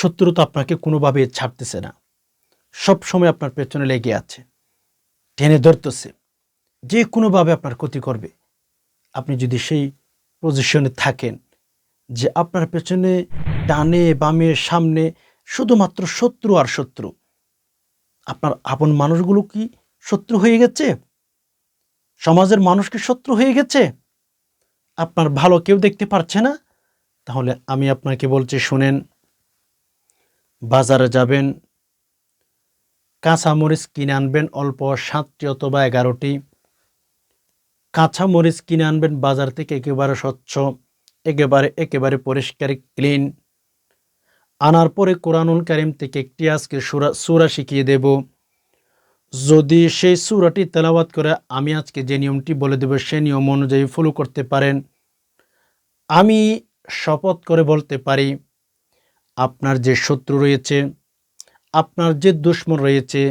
শত্রু তো আপনাকে কোনোভাবে ছাড়তেছে না। সব সময় আপনার পেছনে লেগে আছে, টেনে ধরতেছে। যে কোনোভাবে আপনার ক্ষতি করবে। আপনি যদি সেই পজিশনে থাকেন যে আপনার পেছনে ডানে বামে, সামনে শুধুমাত্র শত্রু আর শত্রু, আপনার আপন মানুষগুলো কি শত্রু হয়ে গেছে? সমাজের মানুষ কি শত্রু হয়ে গেছে? আপনার ভালো কেউ দেখতে পারছে না? তাহলে আমি আপনাকে বলছি, শুনেন বাজারে যাবেন কাঁচা মরিচ কিনে আনবেন অল্প সাতটি অথবা এগারোটি। কাঁচা মরিচ কিনে আনবেন বাজার থেকে একেবারে স্বচ্ছ, একেবারে একেবারে পরিষ্কার, ক্লিন। আনার পরে কোরআনুল কারিম থেকে একটি আজকে সুরা সুরা শিখিয়ে দেব। যদি সেই সুরাটি তেলাওয়াত করে, আমি আজকে যে নিয়মটি বলে দেব, সে নিয়ম অনুযায়ী ফলো করতে পারেন। আমি শপথ করে বলতে পারি আপনার যে শত্রু রয়েছে, আপনার যে দুশ্মন রয়েছে,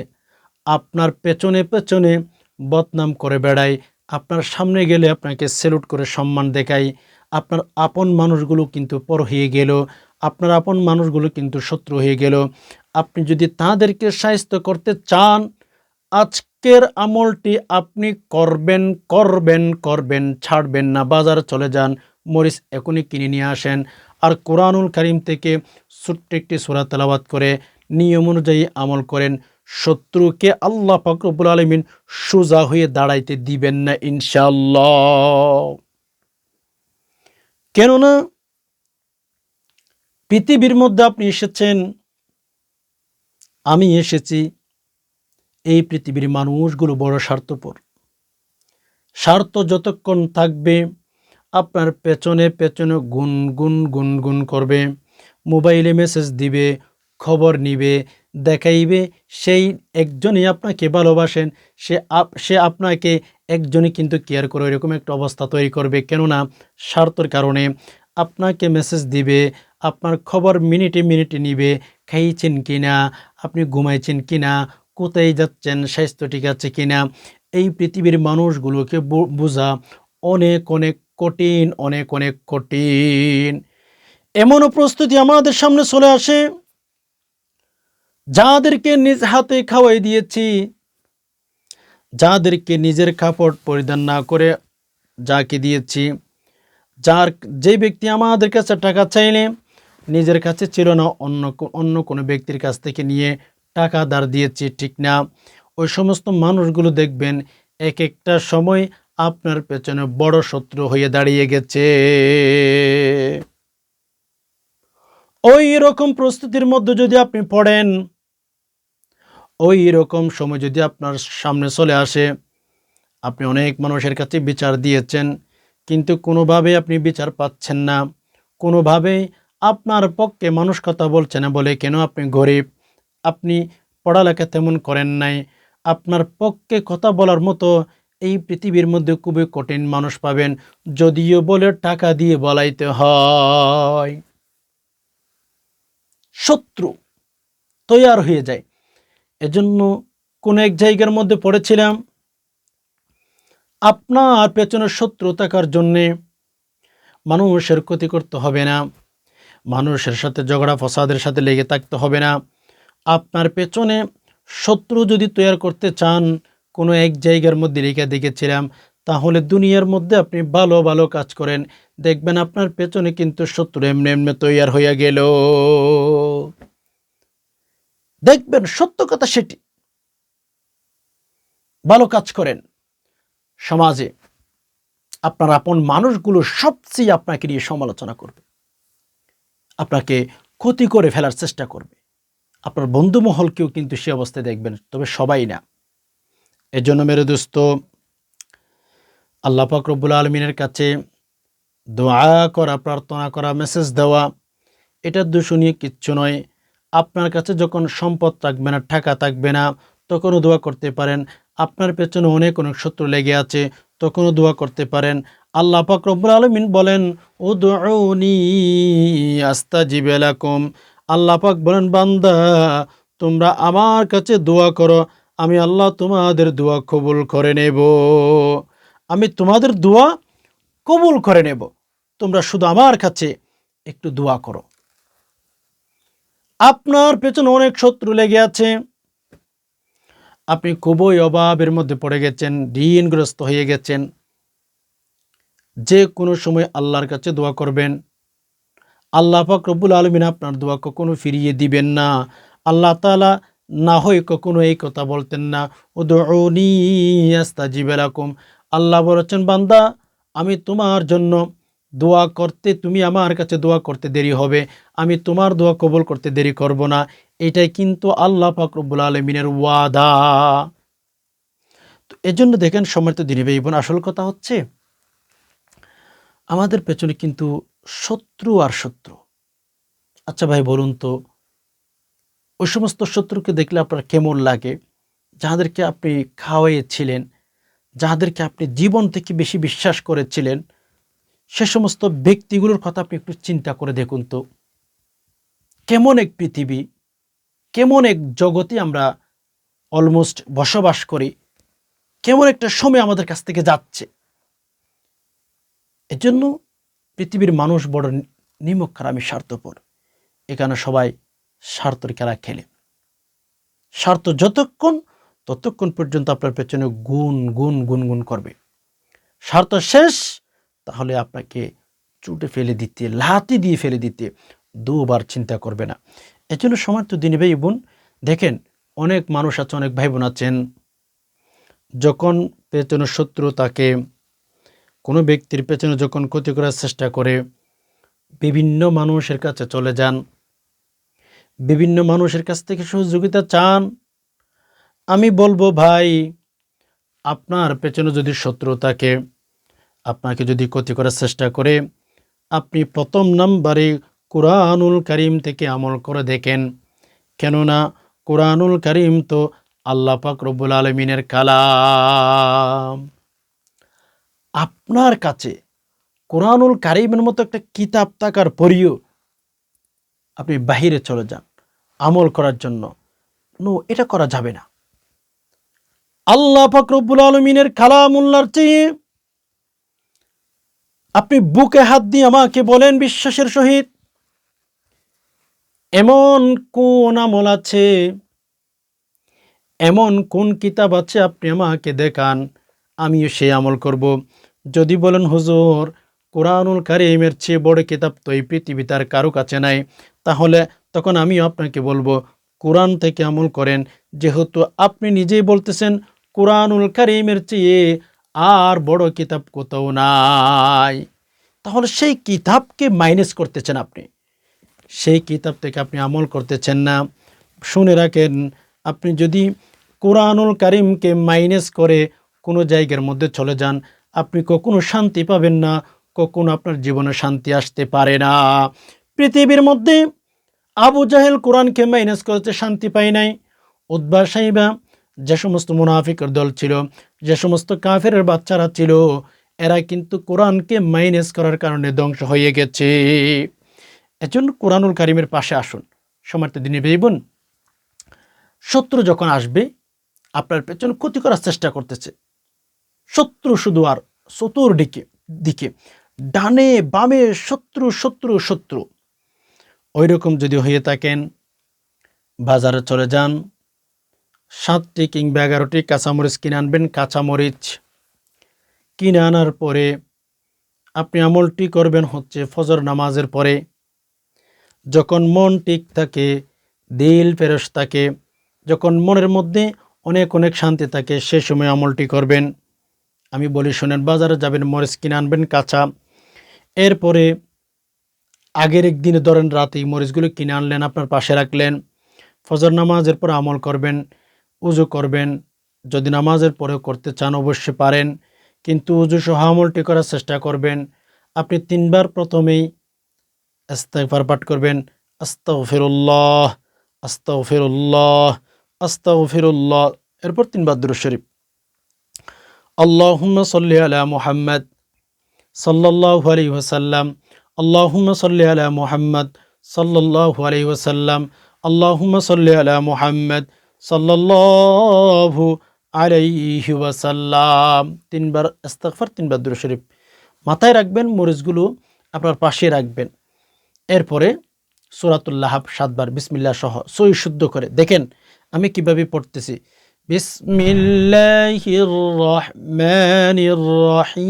আপনার পেছনে পেছনে বদনাম করে বেড়ায়, আপনার সামনে গেলে আপনাকে স্যালুট করে সম্মান দেখায়, আপনার আপন মানুষগুলো কিন্তু পর হয়ে গেল, আপনার আপন মানুষগুলো কিন্তু শত্রু হয়ে গেল। আপনি যদি তাদেরকে সাহিত্য করতে চান, আজকের আমলটি আপনি করবেন করবেন করবেন, ছাড়বেন না, বাজার চলে যান, মরিচ এখনই কিনে নিয়ে আসেন। আর কোরআনুল করিম থেকে ছোট্ট একটি সুরা তেলাবাত করে নিয়ম অনুযায়ী আমল করেন। শত্রুকে আল্লাহ ফকরবুল আলমিন সোজা হয়ে দাঁড়াইতে দিবেন না ইনশাল্লাহ কেননা পৃথিবীর মধ্যে আপনি এসেছেন, আমি এসেছি, এই পৃথিবীর মানুষগুলো বড় স্বার্থপর। স্বার্থ যতক্ষণ থাকবে আপনার পেছনে পেছনে গুন গুন গুন গুন করবে। মোবাইলে মেসেজ দিবে, খবর নিবে, দেখাইবে। সেই একজনই আপনাকে ভালোবাসেন, সে আপ, সে আপনাকে একজনই কিন্তু কেয়ার করে। এরকম একটা অবস্থা তৈরি করবে। কেননা স্বার্থর কারণে আপনাকে মেসেজ দিবে, আপনার খবর মিনিটে মিনিটে নিবে, খাইছেন কিনা, আপনি ঘুমাইছেন কিনা, কোথায় যাচ্ছেন, স্বাস্থ্য ঠিক আছে কিনা, এই পৃথিবীর মানুষগুলোকে বোঝা অনেক অনেক কঠিন, অনেক অনেক কঠিন। এমনও প্রস্তুতি আমাদের সামনে চলে আসে। যাদেরকে নিজ হাতে খাওয়াই দিয়েছি, যাদেরকে নিজের কাপড় পরিধান না করে যাকে দিয়েছি, যার যে ব্যক্তি আমাদের কাছে টাকা চাইলে, নিজের কাছে ছিল না, অন্য অন্য কোনো ব্যক্তির কাছ থেকে নিয়ে টাকা ধার দিয়েছি, ঠিক না। ওই সমস্ত মানুষগুলো দেখবেন এক একটা সময় আপনার পেছনে বড় শত্রু হয়ে দাঁড়িয়ে গেছে। ওই রকম প্রস্তুতির মধ্যে যদি আপনি পড়েন, ওই রকম সময় যদি আপনার সামনে চলে আসে, আপনি অনেক মানুষের কাছে বিচার দিয়েছেন, কিন্তু কোনোভাবে আপনি বিচার পাচ্ছেন না। কোনোভাবেই আপনার পক্ষে মানুষ কথা বলছে না বলে কেন আপনি গরিব? আপনি পড়ালেখা তেমন করেন নাই। আপনার পক্ষে কথা বলার মতো এই পৃথিবীর মধ্যে খুবই কঠিন মানুষ পাবেন, যদিও বলে টাকা দিয়ে বলাইতে হয়। শত্রু তৈয়ার হয়ে যায়। এজন্য কোন এক জায়গার মধ্যে পড়েছিলাম, আপনার পেছনে শত্রু থাকার জন্যে মানুষের ক্ষতি করতে হবে না, মানুষের সাথে ঝগড়া ফসাদের সাথে লেগে থাকতে হবে না। আপনার পেছনে শত্রু যদি তৈরি করতে চান কোনো এক জায়গার মধ্যে রেখে দেখেছিলাম, তাহলে দুনিয়ার মধ্যে আপনি ভালো ভালো কাজ করেন। দেখবেন আপনার পেছনে কিন্তু শত্রু এমনি এমনি তৈয়ার হইয়া গেল। দেখবেন সত্য কথা সেটি। ভালো কাজ করেন। সমাজে আপনার আপন মানুষগুলো সবচেয়ে আপনাকে নিয়ে সমালোচনা করবে। আপনাকে ক্ষতি করে ফেলার চেষ্টা করবে। আপনার বন্ধু মহলকেও কিন্তু সে অবস্থায় দেখবেন, তবে সবাই না। এজন্য মেরে দোস্ত, আল্লাহ পাক রব্বুল আলমিনের কাছে দোয়া করা, প্রার্থনা করা মেসেজ দেওয়া, এটা দূষণীয় কিচ্ছু নয়। আপনার কাছে যখন সম্পদ থাকবে না, টাকা থাকবে না, তখনও দোয়া করতে পারেন। আপনার পেছনে অনেক অনেক শত্রু লেগে আছে, তখনও দোয়া করতে পারেন। আল্লাহ পাক রব্বুল আলমিন বলেন ও দৌনি আস্তা জিবেলাকুম আল্লাহ পাক বলেন, বান্দা, তোমরা আমার কাছে দোয়া করো আমি আল্লাহ তোমাদের দোয়া কবুল করে নেব। আমি তোমাদের দোয়া কবুল করে নেব। তোমরা শুধু আমার কাছে একটু দোয়া করো। আপনার পেছনে অনেক শত্রু লেগে আছে। আপনি খুবই অভাবের মধ্যে পড়ে গেছেন ঋণগ্রস্ত হয়ে গেছেন। যে কোনো সময় আল্লাহর কাছে দোয়া করবেন। আল্লাহ পাক রব্বুল আলমিন আপনার দোয়া কখনো ফিরিয়ে দিবেন না। আল্লাহ তালা না হয় কখনো এই কথা বলতেন না। উদউনি আস্তাজিব লাকুম। আল্লাহ বলেছেন, বান্দা, আমি তোমার জন্য দোয়া করতে, তুমি আমার কাছে দোয়া করতে দেরি হবে। আমি তোমার দোয়া কবল করতে দেরি করব না। এটাই কিন্তু আল্লাহ পাক রব্বুল আলমিনের ওয়াদা। তো এজন্য দেখেন, সম্মানিত দিনী বোন, আসল কথা হচ্ছে, আমাদের পেছনে কিন্তু শত্রু আর শত্রু। আচ্ছা ভাই, বলুন তো ওই সমস্ত শত্রুকে দেখলে আপনার কেমন লাগে? যাদেরকে আপনি খাওয়াইয়েছিলেন যাদেরকে আপনি জীবন থেকে বেশি বিশ্বাস করেছিলেন, সে সমস্ত ব্যক্তিগুলোর কথা আপনি একটু চিন্তা করে দেখুন তো। কেমন এক পৃথিবী, কেমন এক জগতে আমরা অলমোস্ট বসবাস করি, কেমন একটা সময় আমাদের কাছ থেকে যাচ্ছে। এজন্য পৃথিবীর মানুষ বড় নিমক্ষার আমি স্বার্থপর। এখানে সবাই স্বার্থর খেলা খেলে স্বার্থ যতক্ষণ, ততক্ষণ পর্যন্ত আপনার পেছনে গুণ গুণ গুন করবে। স্বার্থ শেষ, তাহলে আপনাকে চুটে ফেলে দিতে লাতি দিয়ে ফেলে দিতে দুবার চিন্তা করবে না। এজন্য সময় তো দিনে ভাই বোন। দেখেন, অনেক মানুষ আছে, অনেক ভাই বোন আছেন। যখন পেছনে শত্রু তাকে কোনো ব্যক্তির পেছনে যখন ক্ষতি করার চেষ্টা করে, বিভিন্ন মানুষের কাছে চলে যান। বিভিন্ন মানুষের কাছ থেকে সহযোগিতা চান। আমি বলব, ভাই, আপনার পেছনে যদি শত্রু থাকে, আপনাকে যদি ক্ষতি করার চেষ্টা করে, আপনি প্রথম নাম্বারে কোরআনুল করিম থেকে আমল করে দেখেন। কেননা, কোরআনুল করিম তো আল্লাহ পাক রব্বুল আলমিনের কালাম। আপনার কাছে কোরআনুল কারিমের মতো একটা কিতাব থাকার পরেও আপনি বাহিরে চলে যান। আমল করার জন্য। নো, এটা করা যাবে না। আল্লাহ ফাকরবুল আলমিনের কালামুল্লার চেয়ে আপনি বুকে হাত দিয়ে আমাকে বলেন বিশ্বাসের সহিত, এমন কোন আমল আছে, এমন কোন কিতাব আছে আপনি আমাকে দেখান, আমিও সেই আমল করব। যদি বলেন, হুজুর, কোরআনুল কারিমের চেয়ে বড় কিতাব তো এই পৃথিবীতে আর কারও কাছে নাই, তাহলে তখন আমিও আপনাকে বলব, কোরআন থেকে আমল করেন। যেহেতু আপনি নিজেই বলতেছেন, কোরআনুল কারিমের চেয়ে আর বড় কিতাব কোথাও নাই। তাহলে সেই কিতাবকে মাইনাস করতেছেন আপনি। সেই কিতাব থেকে আপনি আমল করতেছেন না। শুনে রাখেন, আপনি যদি কোরআনুল কারিমকে মাইনাস করে কোনো জায়গার মধ্যে চলে যান, আপনি কখনো শান্তি পাবেন না, কখনো আপনার জীবনে শান্তি আসতে পারে না। পৃথিবীর মধ্যে আবু জাহেল কোরআনকে মাইনাস করতে শান্তি পায় নাই। উদ্বা সাহিবা যে সমস্ত মুনাফিকের দল ছিল, যে সমস্ত কাফের বাচ্চারা ছিল, এরা কিন্তু কোরআনকে মাইনাস করার কারণে ধ্বংস হয়ে গেছে। এজন্য কোরআনুল কারিমের পাশে আসুন। সমার্থ দিনে বোন, শত্রু যখন আসবে, আপনার পেছনে ক্ষতি করার চেষ্টা করতেছে। শত্রু শুধু আর চতুর্দিকে, দিকে, ডানে বামে শত্রু শত্রু শত্রু। ওই রকম যদি হয়ে থাকেন, বাজারে চলে যান, সাতটি কিংবা এগারোটি কাঁচামরিচ কিনে আনবেন, কাঁচামরিচ কিনে আনার পরে আপনি আমলটি করবেন হচ্ছে ফজর নামাজের পরে। যখন মন ঠিক থাকে, দিল ফেরস থাকে, যখন মনের মধ্যে অনেক অনেক শান্তি থাকে, সে সময় আমলটি করবেন। আমি বলি, শোনেন, বাজারে যাবেন, মরিচ কিনে আনবেন, কাঁচা। এরপরে আগের একদিনে ধরেন রাতেই মরিচগুলো কিনে আনলেন, আপনার পাশে রাখলেন। ফজর নামাজের পর আমল করবেন, উজু করবেন। যদি নামাজের পরেও করতে চান অবশ্যই পারেন, কিন্তু উজু সহ আমলটি করার চেষ্টা করবেন। আপনি তিনবার প্রথমেই আস্তাগফার পাঠ করবেন আস্তাও ফিরুল্লাহ আস্তাও ফিরুল্লাহ আস্তাও ফিরুল্লাহ এরপর তিনবার দুরু শরীফ। আল্লাহুম্মা সাল্লি আলা মুহাম্মদ সাল্লাল্লাহু আলাইহি ওয়াসাল্লাম আল্লাহুম্মা সাল্লি আলা মুহাম্মদ সাল্লাল্লাহু আলাইহি ওয়াসাল্লাম, আল্লাহুম্মা সাল্লি আলা মুহাম্মদ সাল্লাল্লাহু আলাইহি ওয়াসাল্লাম। তিনবার ইস্তেগফার, তিনবার দুরূদ শরীফ। মাথায় রাখবেন মরিচগুলো আপনার পাশে রাখবেন। এরপরে সুরাতুল্লাহাব সাতবার বিসমিল্লাহ সহ সই শুদ্ধ করে। দেখেন আমি কীভাবে পড়তেছি। বিসমিল্লাহির রহমানির রহিম।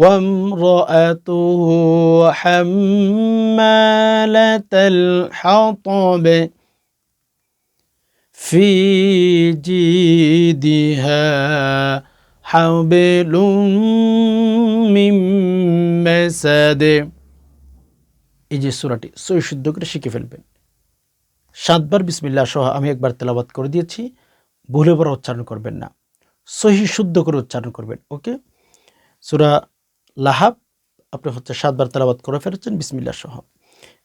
وامرأته حمالة الحطب في جيدها حبل من مسد এই যে সুরাটি সই শুদ্ধ করে শিখে ফেলবেন সাতবার বিসমিল্লা সহ আমি একবার তেলাবাত করে দিয়েছি ভুলে পর উচ্চারণ করবেন না সহি শুদ্ধ করে উচ্চারণ করবেন ওকে সুরা লাহাব, আপনি হচ্ছে সাতবার তেলাবাত করে ফেলেছেন বিসমিল্লা সহ।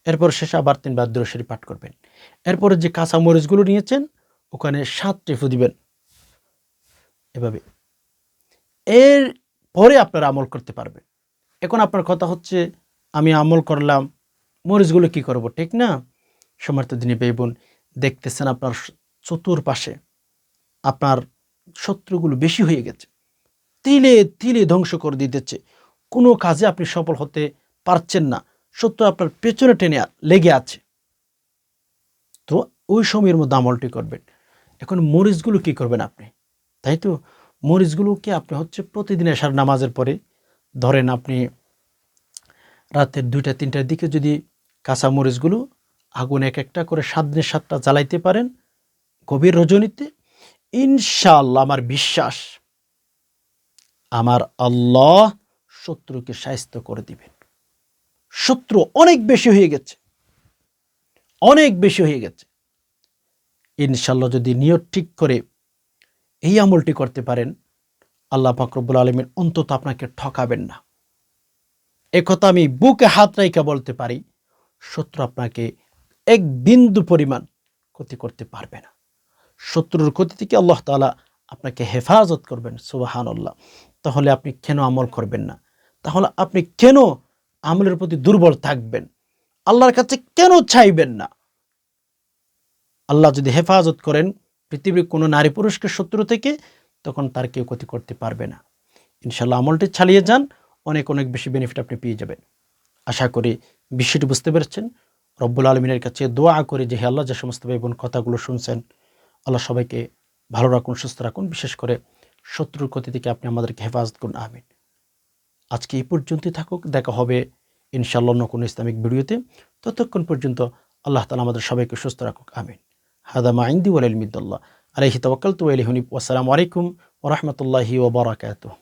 এরপর শেষে আবার তিনবার দুরশরী পাঠ করবেন। এরপরে যে কাঁচা মরিচগুলো নিয়েছেন, ওখানে সাত টেফু দিবেন। এভাবে। এর পরে আপনারা আমল করতে পারবেন। এখন আপনার কথা হচ্ছে, আমি আমল করলাম, মরিচগুলো কি করব, ঠিক না? সমর্থ দিনে বেবুন দেখতেছেন আপনার চতুর্পাশে আপনার শত্রুগুলো বেশি হয়ে গেছে। তিলে তিলে ধ্বংস করে দিতেছে। কোনো কাজে আপনি সফল হতে পারছেন না। সত্য আপনার পেছনে টেনে লেগে আছে। তো ওই সময়ের মধ্যে আমলটি করবেন। এখন মরিচগুলো কি করবেন আপনি? তাই তো? মরিচগুলোকে আপনি হচ্ছে প্রতিদিন এসার নামাজের পরে ধরেন আপনি রাতের দুইটা, তিনটার দিকে যদি কাঁচা মরিচগুলো আগুন এক একটা করে সাত দিনের সাতটা জ্বালাইতে পারেন গভীর রজনীতে, ইনশাআল্লাহ আমার বিশ্বাস, আমার আল্লাহ শত্রুকে সাহিত্য করে দিবেন। শত্রু অনেক বেশি হয়ে গেছে। অনেক বেশি হয়ে গেছে। ইনশাল্লাহ যদি নিয়ত ঠিক করে এই আমলটি করতে পারেন, আল্লাহ ফাকরবুল আলমীর অন্তত আপনাকে ঠকাবেন না। একথা আমি বুকে হাত রাইকা বলতে পারি, শত্রু আপনাকে এক বিন্দু পরিমাণ ক্ষতি করতে পারবে না। শত্রুর ক্ষতি থেকে আল্লাহ তালা আপনাকে হেফাজত করবেন সুবাহান আল্লাহ তাহলে আপনি কেন আমল করবেন না? তাহলে আপনি কেন আমলের প্রতি দুর্বল থাকবেন? আল্লাহর কাছে কেন চাইবেন না? আল্লাহ যদি হেফাজত করেন, পৃথিবীর কোনো নারী পুরুষকে শত্রু থেকে, তখন তার কেউ ক্ষতি করতে পারবে না। ইনশাল্লাহ আমলটি চালিয়ে যান, অনেক অনেক বেশি বেনিফিট আপনি পেয়ে যাবেন। আশা করি বিষয়টি বুঝতে পেরেছেন। রব্বুল আলমিনের কাছে দোয়া করে যে হে আল্লাহ, যে সমস্ত ভাই বোন কথাগুলো শুনছেন, আল্লাহ সবাইকে ভালো রাখুন, সুস্থ রাখুন। বিশেষ করে শত্রুর ক্ষতি থেকে আপনি আমাদেরকে হেফাজত করুন। আমিন। আজকে এই পর্যন্তই থাকুক, দেখা হবে ইনশাল্লাহ অন্য কোনো ইসলামিক ভিডিওতে। ততক্ষণ পর্যন্ত আল্লাহ তালা আমাদের সবাইকে সুস্থ রাখুক, আমিন। হাদামা আইন্দি ওয়ালিদুল্লাহ আলহি তবাকাল তু আলহিনিব আসসালামু আলাইকুম ওরহমতুল্লাহি ওবরাকাতুহ